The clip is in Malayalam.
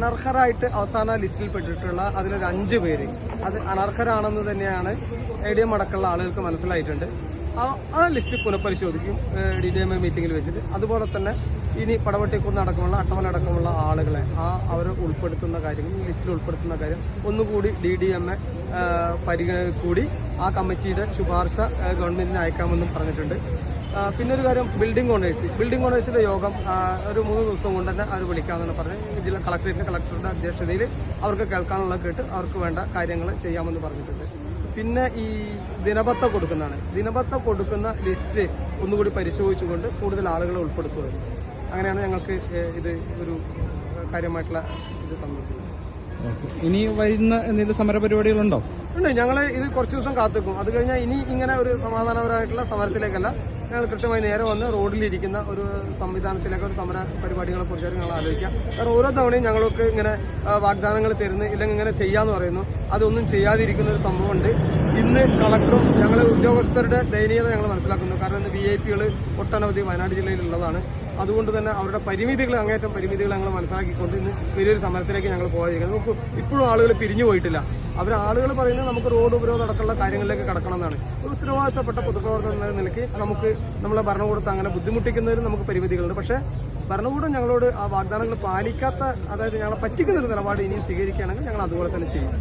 അനർഹരായിട്ട് അവസാന ലിസ്റ്റിൽ പെട്ടിട്ടുള്ള അതിലൊരു അഞ്ച് പേര്. അത് അനർഹരാണെന്ന് തന്നെയാണ് എ ഡി എം അടക്കമുള്ള ആളുകൾക്ക് മനസ്സിലായിട്ടുണ്ട്. ആ ലിസ്റ്റ് പുനഃപരിശോധിക്കും ഡി ഡി എം എ മീറ്റിംഗിൽ വെച്ചിട്ട്. അതുപോലെ തന്നെ ഇനി പടവട്ടിക്കുന്ന് അടക്കമുള്ള അട്ടമല അടക്കമുള്ള ആളുകളെ ആ അവർ ഉൾപ്പെടുത്തുന്ന കാര്യങ്ങൾ ലിസ്റ്റിൽ ഉൾപ്പെടുത്തുന്ന കാര്യം ഒന്നുകൂടി ഡി ഡി എം എ പരിഗണന കൂടി ആ കമ്മിറ്റിയുടെ ശുപാർശ ഗവൺമെന്റിന് അയക്കാമെന്നും പറഞ്ഞിട്ടുണ്ട്. പിന്നെ ഒരു കാര്യം ബിൽഡിംഗ് ഓണേഴ്സ്. ബിൽഡിംഗ് ഓണേഴ്സിന്റെ യോഗം ഒരു മൂന്ന് ദിവസം കൊണ്ട് തന്നെ അവർ വിളിക്കാമെന്ന് പറഞ്ഞ് ജില്ലാ കളക്ടറേറ്റിന്റെ കളക്ടറുടെ അധ്യക്ഷതയിൽ അവർക്ക് കേൾക്കാനുള്ള കേട്ട് അവർക്ക് വേണ്ട കാര്യങ്ങൾ ചെയ്യാമെന്ന് പറഞ്ഞിട്ടുണ്ട്. പിന്നെ ഈ ദിനപത്ത കൊടുക്കുന്നതാണ്. ദിനപത്ത കൊടുക്കുന്ന ലിസ്റ്റ് ഒന്നുകൂടി പരിശോധിച്ചുകൊണ്ട് കൂടുതൽ ആളുകളെ ഉൾപ്പെടുത്തുക അങ്ങനെയാണ് ഞങ്ങൾക്ക് ഇത് ഒരു കാര്യമായിട്ടുള്ള ഇത് തന്നിട്ടുള്ളത് ഇനി വരുന്ന എന്തെങ്കിലും സമര പരിപാടികളുണ്ടോ? ഉണ്ട്. ഞങ്ങൾ ഇത് കുറച്ച് ദിവസം കാത്തിക്കും. അത് കഴിഞ്ഞാൽ ഇനി ഇങ്ങനെ ഒരു സമാധാനപരമായിട്ടുള്ള സമരത്തിലേക്കല്ല. ഞങ്ങൾ കൃത്യമായി നേരെ വന്ന് റോഡിലിരിക്കുന്ന ഒരു സംവിധാനത്തിലേക്ക് ഒരു സമര പരിപാടികളെ കുറിച്ചായിരുന്നു ഞങ്ങൾ ആലോചിക്കാം. കാരണം ഓരോ തവണയും ഞങ്ങൾക്ക് ഇങ്ങനെ വാഗ്ദാനങ്ങൾ തരുന്നു ഇല്ലെങ്കിൽ ഇങ്ങനെ ചെയ്യാന്ന് പറയുന്നു. അതൊന്നും ചെയ്യാതിരിക്കുന്ന ഒരു സംഭവമുണ്ട്. ഇന്ന് കളക്ടറും ഞങ്ങൾ ഉദ്യോഗസ്ഥരുടെ ദയനീയത ഞങ്ങൾ മനസ്സിലാക്കുന്നു. കാരണം ഇന്ന് വി ഐ പികൾ ഒട്ടനവധി വയനാട് ജില്ലയിലുള്ളതാണ്. അതുകൊണ്ട് തന്നെ അവരുടെ പരിമിതികൾ അങ്ങേറ്റം പരിമിതികൾ ഞങ്ങൾ മനസ്സിലാക്കിക്കൊണ്ട് ഇന്ന് വലിയൊരു സമരത്തിലേക്ക് ഞങ്ങൾ പോകാതിരിക്കുന്നത്. നമുക്ക് ഇപ്പോഴും ആളുകൾ പിരിഞ്ഞു പോയിട്ടില്ല. അവർ ആളുകൾ പറയുന്നത് നമുക്ക് റോഡ് ഉപരോധം അടക്കമുള്ള കാര്യങ്ങളിലേക്ക് കടക്കണം എന്നാണ്. ഒരു ഉത്തരവാദിത്തപ്പെട്ട പൊതുപ്രവർത്തനം എന്ന നിലയ്ക്ക് നമുക്ക് നമ്മളെ ഭരണകൂടത്തെ അങ്ങനെ ബുദ്ധിമുട്ടിക്കുന്നതിന് നമുക്ക് പരിമിതികളുണ്ട്. പക്ഷേ ഭരണകൂടം ഞങ്ങളോട് ആ വാഗ്ദാനങ്ങൾ പാലിക്കാത്ത അതായത് ഞങ്ങളെ പറ്റിക്കുന്ന ഒരു നിലപാട് ഇനി സ്വീകരിക്കുകയാണെങ്കിൽ ഞങ്ങൾ അതുപോലെ തന്നെ ചെയ്യും.